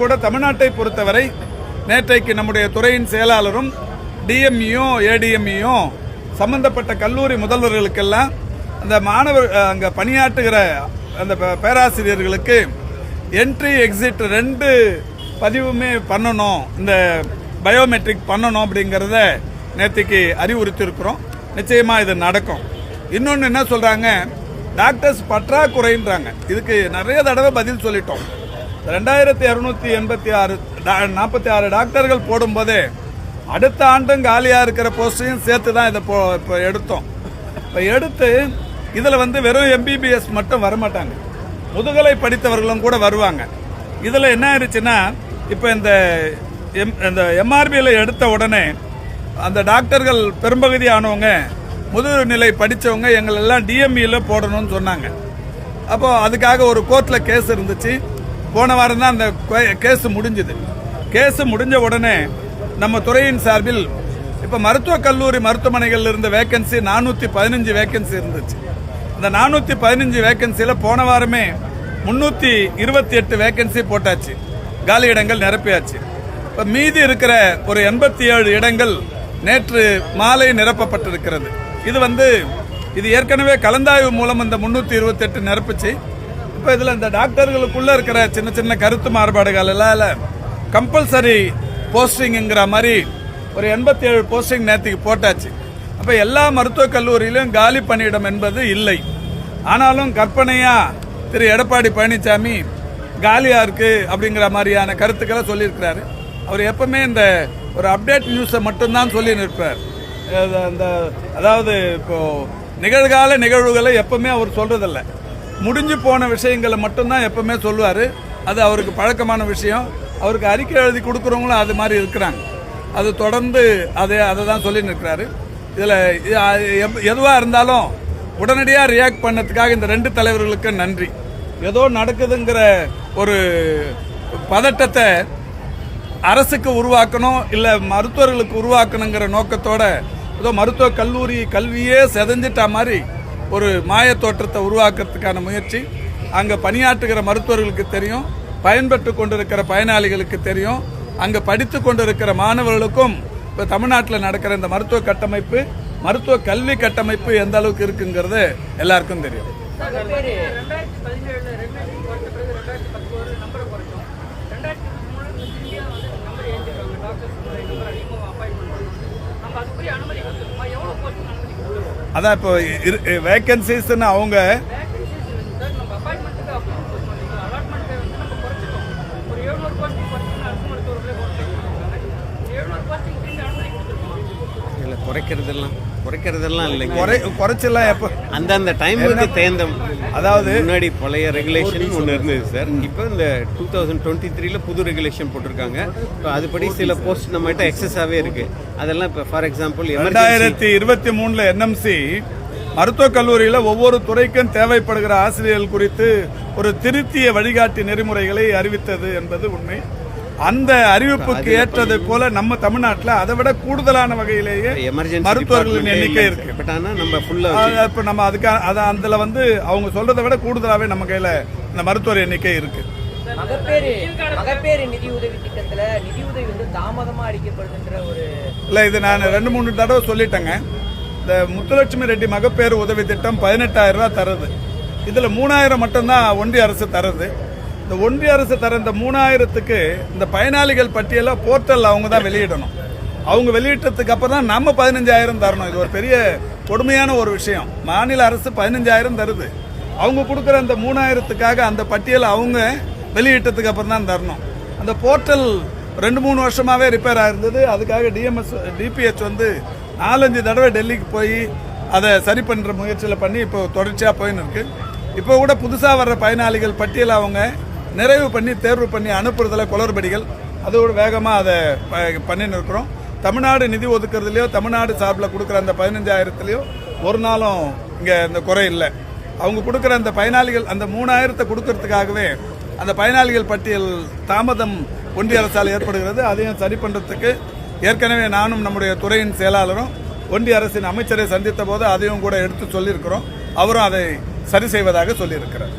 கூட தமிழ்நாட்டை பொறுத்தவரை நேற்றைக்கு நம்முடைய துறையின் செயலாளரும் டிஎம்இயும் ஏடிஎம்இயும் சம்பந்தப்பட்ட கல்லூரி முதல்வர்களுக்கெல்லாம் அந்த மாணவர் அங்கே பணியாற்றுகிற அந்த பேராசிரியர்களுக்கு என்ட்ரி எக்ஸிட் ரெண்டு பதிவுமே பண்ணணும் இந்த பயோமெட்ரிக் பண்ணணும் அப்படிங்கிறத நேற்றுக்கு அறிவுறுத்தியிருக்கிறோம். நிச்சயமாக இது நடக்கும். இன்னொன்று என்ன சொல்கிறாங்க டாக்டர்ஸ் பற்றாக்குறைன்றாங்க. இதுக்கு நிறைய தடவை பதில் சொல்லிட்டோம். ரெண்டாயிரத்தி இரநூத்தி எண்பத்தி ஆறு நாற்பத்தி ஆறு டாக்டர்கள் போடும்போதே அடுத்த ஆண்டும் காலியாக இருக்கிற போஸ்டையும் சேர்த்து தான் இதை போ இப்போ எடுத்தோம். இப்போ எடுத்து இதில் வந்து வெறும் எம்பிபிஎஸ் மட்டும் வரமாட்டாங்க. முதுகலை படித்தவர்களும் கூட வருவாங்க. இதில் என்ன ஆயிடுச்சுன்னா இப்போ இந்த எம் இந்த எம்ஆர்பியில் எடுத்த உடனே அந்த டாக்டர்கள் பெரும்பகுதி ஆனவங்க முதுநிலை படித்தவங்க எங்களெல்லாம் டிஎம்இயில் போடணும்னு சொன்னாங்க. அப்போது அதுக்காக ஒரு கோர்ட்டில் கேஸ் இருந்துச்சு. போன வாரம் தான் அந்த கேஸ் முடிஞ்சுது. கேஸ் முடிஞ்ச உடனே நம்ம துறையின் சார்பில் இப்போ மருத்துவக் கல்லூரி மருத்துவமனைகளில் இருந்த வேகன்சி நானூற்றி பதினஞ்சு வேகன்சி இருந்துச்சு. இந்த நானூற்றி பதினஞ்சு வேகன்சியில் போன வாரமே முந்நூற்றி இருபத்தி எட்டு வேகன்சி போட்டாச்சு. காலி இடங்கள் நிரப்பியாச்சு. இப்போ மீதி இருக்கிற ஒரு எண்பத்தி ஏழு இடங்கள் நேற்று மாலை நிரப்பப்பட்டிருக்கிறது. இது வந்து இது ஏற்கனவே கலந்தாய்வு மூலம் இந்த முந்நூற்றி இருபத்தெட்டு நிரப்பிச்சு. இப்போ இதில் இந்த டாக்டர்களுக்குள்ள இருக்கிற சின்ன சின்ன கருத்து மாறுபாடுகள் எல்லாம் கம்பல்சரி போஸ்டிங்குங்கிற மாதிரி ஒரு எண்பத்தி ஏழு போஸ்டிங் நேற்றுக்கு போட்டாச்சு. அப்போ எல்லா மருத்துவக் கல்லூரியிலும் காலி பணியிடம் என்பது இல்லை. ஆனாலும் கற்பனையாக திரு எடப்பாடி பழனிசாமி காலியாக இருக்குது அப்படிங்கிற மாதிரியான கருத்துக்களை சொல்லியிருக்கிறாரு. அவர் எப்பவுமே இந்த ஒரு அப்டேட் நியூஸை மட்டும்தான் சொல்லி நிற்பார். அந்த அதாவது இப்போது நிகழ்கால நிகழ்வுகளை எப்பவுமே அவர் சொல்கிறதில்ல முடிஞ்சு போன விஷயங்களை மட்டும்தான் எப்பவுமே சொல்லுவார். அது அவருக்கு பழக்கமான விஷயம். அவருக்கு அறிக்கை எழுதி கொடுக்குறவங்களும் அது மாதிரி இருக்கிறாங்க. அது தொடர்ந்து அதை அதை தான் சொல்லி நிற்கிறாரு இதில் எதுவாக இருந்தாலும் உடனடியாக ரியாக்ட் பண்ணதுக்காக இந்த ரெண்டு தலைவர்களுக்கு நன்றி. ஏதோ நடக்குதுங்கிற ஒரு பதட்டத்தை அரசுக்கு உருவாக்கணும் இல்லை மருத்துவர்களுக்கு உருவாக்கணுங்கிற நோக்கத்தோட ஏதோ மருத்துவ கல்லூரி கல்வியே செதஞ்சிட்ட மாதிரி ஒரு மாய தோற்றத்தை உருவாக்குறதுக்கான முயற்சி. அங்கே பணியாற்றுகிற மருத்துவர்களுக்கு தெரியும் பயன்பெற்று கொண்டிருக்கிற பயனாளிகளுக்கு தெரியும் அங்கே படித்து கொண்டிருக்கிற மாணவர்களுக்கும் இப்போ தமிழ்நாட்டில் நடக்கிற இந்த மருத்துவ கட்டமைப்பு மருத்துவ கல்வி கட்டமைப்பு எந்த அளவுக்கு இருக்குங்கிறது எல்லாருக்கும் தெரியும் ரெண்டாயிரத்தி பதினேழுல ரெண்டாயிரத்தி குறைச்ச பிறகு ரெண்டாயிரத்தி பத்தொன்பது நம்பரை குறைச்சோம் ரெண்டாயிரத்தி இருபத்தி மூணு திரும்பியா வந்து நம்பர் ஏற்றிருக்காங்க டாக்டர்ஸ் நம்பர் அதிகமாக அப்பாயின்மெண்ட் பண்ணணும் நம்ம அதுக்குரிய அனுமதி கொடுத்துருக்கோமா எவ்வளோ போஸ்ட் அனுமதி கொடுத்துருக்கோம் அதான் இப்போ வேக்கன்சிஸ்ன்னு அவங்க வேகன்சிஸ் சார் நம்ம அப்பாயின்மெண்ட்டுக்கு அப்ரூவ் பண்ணுவோம் அலாட்மெண்ட்டை வந்து நம்ம குறைச்சிட்டோம் ஒரு எழுநூறு போஸ்டிங் குறைச்சிங்கன்னா அரசு மருத்துவர்களே குறைச்சிருக்காங்க எழுநூறு அதான் இப்போ வேக்கன்சிஸ்ன்னு அவங்க இல்லை குறைக்கிறதெல்லாம். குறைக்கிறதெல்லாம் இல்லைங்க. குறை குறைச்செல்லாம் எப்போ அந்தந்த டைமுக்கு தேர்ந்த அதாவது முன்னாடி பழைய ரெகுலேஷன் ஒன்று இருந்தது சார் இப்போ இந்த டூ தௌசண்ட் டுவெண்ட்டி த்ரீல புது ரெகுலேஷன் போட்டிருக்காங்க. இப்போ அதுபடி சில போஸ்ட் நம்மகிட்ட எக்ஸஸாகவே இருக்கு. அதெல்லாம் இப்போ ஃபார் எக்ஸாம்பிள் ரெண்டாயிரத்தி இருபத்தி மூணுல என்எம்சி மருத்துவக் கல்லூரியில் ஒவ்வொரு துறைக்கும் தேவைப்படுகிற ஆசிரியர்கள் குறித்து ஒரு திருத்திய வழிகாட்டி நெறிமுறைகளை அறிவித்தது என்பது உண்மை. அந்த அறிவிப்புக்கு ஏற்றது போல நம்ம தமிழ்நாட்டில் அதை விட கூடுதலான வகையிலேயே மருத்துவர்களின் எண்ணிக்கை இருக்கு. பட் ஆனால் நம்ம ஃபுல்லாக இப்ப நம்ம அதுக்காக அதை அதில் வந்து அவங்க சொல்றதை விட கூடுதலாகவே நம்ம கையில் இந்த மருத்துவர் எண்ணிக்கை இருக்கு. மகப்பேறு மகப்பேறு நிதி உதவி திட்டத்துல நிதி உதவி வந்து தாமதமா அளிக்கப்படுதுன்ற ஒரு இல்லை இது நான் ரெண்டு மூணு தடவை சொல்லிட்டேங்க. இந்த முத்துலட்சுமி ரெட்டி மகப்பேறு உதவி திட்டம் பதினெட்டாயிரம் ரூபாய் தருது. இதில் மூணாயிரம் மட்டும்தான் ஒன்றிய அரசு தருது. இந்த ஒன்றிய அரசு தர இந்த மூணாயிரத்துக்கு இந்த பயனாளிகள் பட்டியலை போர்ட்டல் அவங்க தான் வெளியிடணும். அவங்க வெளியிட்டதுக்கு அப்புறம் தான் நம்ம பதினஞ்சாயிரம் தரணும். இது ஒரு பெரிய கொடுமையான ஒரு விஷயம். மாநில அரசு பதினஞ்சாயிரம் தருது. அவங்க கொடுக்குற அந்த மூணாயிரத்துக்காக அந்த பட்டியலை அவங்க வெளியிட்டதுக்கு அப்புறம் தான் தரணும். அந்த போர்ட்டல் ரெண்டு மூணு வருஷமாகவே ரிப்பேர் ஆயிருந்தது. அதுக்காக டிஎம்எஸ் டிபிஹெச் வந்து நாலஞ்சு தடவை டெல்லிக்கு போய் அதை சரி பண்ணுற முயற்சியில் பண்ணி இப்போ தொடர்ச்சியாக போயின்னு இருக்கு. இப்போ கூட புதுசாக வர்ற பயனாளிகள் பட்டியலை அவங்க நிறைவு பண்ணி தேர்வு பண்ணி அனுப்புறதுல குளறுபடிகள். அதோடு வேகமாக அதை ப- பண்ணின்னு இருக்கிறோம். தமிழ்நாடு நிதி ஒதுக்குறதுலையோ தமிழ்நாடு சார்பில் கொடுக்குற அந்த பதினஞ்சாயிரத்துலையோ ஒரு நாளும் இங்கே இந்த குறை இல்லை. அவங்க கொடுக்குற அந்த பயனாளிகள் அந்த மூணாயிரத்தை கொடுக்கறதுக்காகவே அந்த பயனாளிகள் பட்டியல் தாமதம் ஒன்றிய அரசால் ஏற்படுகிறது. அதையும் சரி பண்ணுறதுக்கு ஏற்கனவே நானும் நம்முடைய துறையின் செயலாளரும் ஒன்றிய அரசின் அமைச்சரை சந்தித்த போது அதையும் கூட எடுத்து சொல்லியிருக்கிறோம். அவரும் அதை சரி செய்வதாக சொல்லியிருக்கிறார்.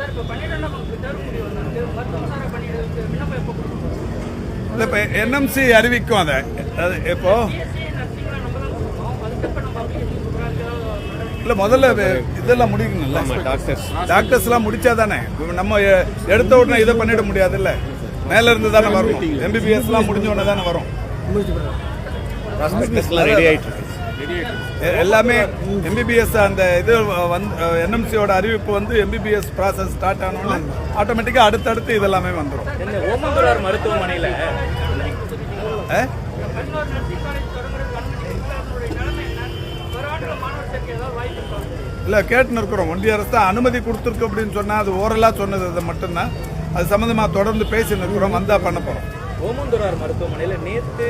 இல்லை இப்போ என்எம்சி அறிவிக்கும் அதை. அது இப்போ இல்லை முதல்ல இதெல்லாம் முடிக்கணும்ல. டாக்டர்ஸ். டாக்டர்ஸ்லாம் முடிச்சா தானே நம்ம எடுத்த உடனே இதை பண்ணிட முடியாதுல்ல மேல இருந்து தானே வரணும். எம்பிபிஎஸ்லாம் முடிஞ்ச உடனே தானே வரும். ரெடி எ- எல்லாமே எம்பிபிஎஸ் அந்த இது வந்து என்எம்சியோட அறிவிப்பு வந்து எம்பிபிஎஸ் ப்ராசஸ் ஸ்டார்ட் ஆனோடனே ஆட்டோமேட்டிக்காக அடுத்தடுத்து இதெல்லாமே வந்துடும் மருத்துவமனையில? இல்லை கேட்டுன்னு இருக்கிறோம். ஒன்றிய அரசு தான் அனுமதி கொடுத்துருக்கு அப்படின்னு சொன்னால் அது ஓரலாக சொன்னது அது மட்டும்தான். அது சம்மந்தமாக தொடர்ந்து பேசின்னு இருக்கிறோம் வந்தால் பண்ண போகிறோம் ஓமந்தூரார் மருத்துவமனையில நேத்து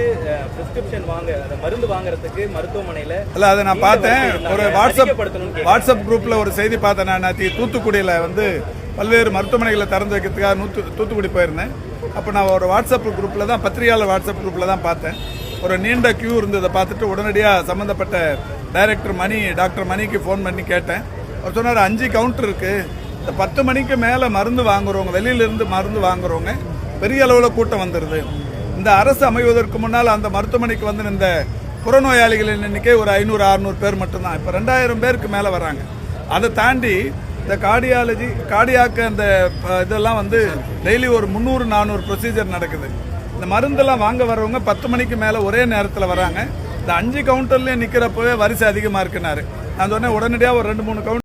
பிரிஸ்கிரிப்ஷன் வாங்க அந்த மருந்து வாங்குறதுக்கு மருத்துவமனையில இல்ல அதை நான் பார்த்தேன். ஒரு வாட்ஸ்அப். வாட்ஸ்அப் குரூப்ல ஒரு செய்தி பார்த்தேன் நான். நேற்று தூத்துக்குடியில் வந்து பல்வேறு மருத்துவமனைகளை திறந்து வைக்கிறதுக்காக நூத்து தூத்துக்குடி போயிருந்தேன். அப்போ நான் ஒரு வாட்ஸ்அப் குரூப்பில் தான் பத்திரிகையாளர் வாட்ஸ்அப் குரூப்பில் தான் பார்த்தேன். ஒரு நீண்ட கியூ இருந்ததை. பார்த்துட்டு உடனடியாக சம்மந்தப்பட்ட டைரக்டர் மணி டாக்டர் மணிக்கு ஃபோன் பண்ணி கேட்டேன். அவர் சொன்னார் அஞ்சு கவுண்டர் இருக்குது இந்த பத்து மணிக்கு மேலே மருந்து வாங்குறவங்க வெளியிலிருந்து மருந்து வாங்குறவங்க பெரிய அளவில் கூட்டம் வந்துடுது இந்த அரசு அமைவதற்கு முன்னால் அந்த மருத்துவமனைக்கு வந்து இந்த புறநோயாளிகளின் எண்ணிக்கை ஒரு ஐநூறு அறுநூறு பேர் மட்டும்தான். இப்போ ரெண்டாயிரம் பேருக்கு மேலே வராங்க. அதை தாண்டி இந்த கார்டியாலஜி கார்டியாக்கு அந்த இதெல்லாம் வந்து டெய்லி ஒரு முந்நூறு நானூறு ப்ரொசீஜர் நடக்குது. இந்த மருந்தெல்லாம் வாங்க வரவங்க பத்து மணிக்கு மேலே ஒரே நேரத்தில் வராங்க. இந்த அஞ்சு கவுண்டர்லேயும் நிற்கிறப்பவே வரிசை அதிகமாக இருக்குனாரு. நான் சொன்னேன் உடனடியாக ஒரு ரெண்டு மூணு கவுண்டர்